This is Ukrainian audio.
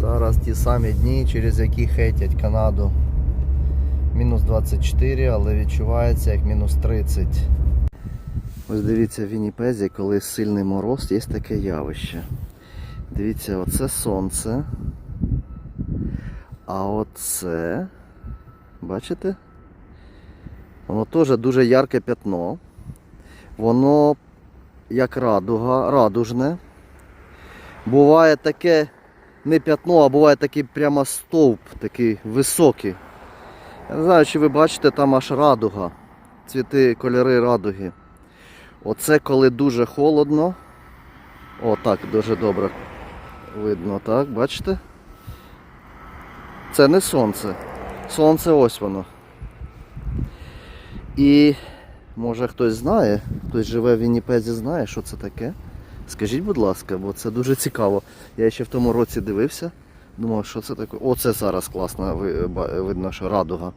Зараз ті самі дні, через які хейтять Канаду. Мінус 24, але відчувається як мінус 30. Ось дивіться в Вінніпезі, коли сильний мороз, є таке явище. Дивіться, оце сонце. А оце. Бачите? Воно теж дуже ярке пятно. Воно як радуга, радужне. Буває таке не пятно, а буває такий прямо стовп, такий високий. Я не знаю, чи ви бачите, там аж радуга. Цвіти, кольори радуги. Оце коли дуже холодно. О, так, дуже добре видно, так, бачите? Це не сонце. Сонце ось воно. І може хтось знає, хтось живе в Вінніпезі, знає, що це таке. Скажіть, будь ласка, бо це дуже цікаво. Я ще в тому році дивився. Думав, що це таке. Оце зараз класно ви- видно, що радуга.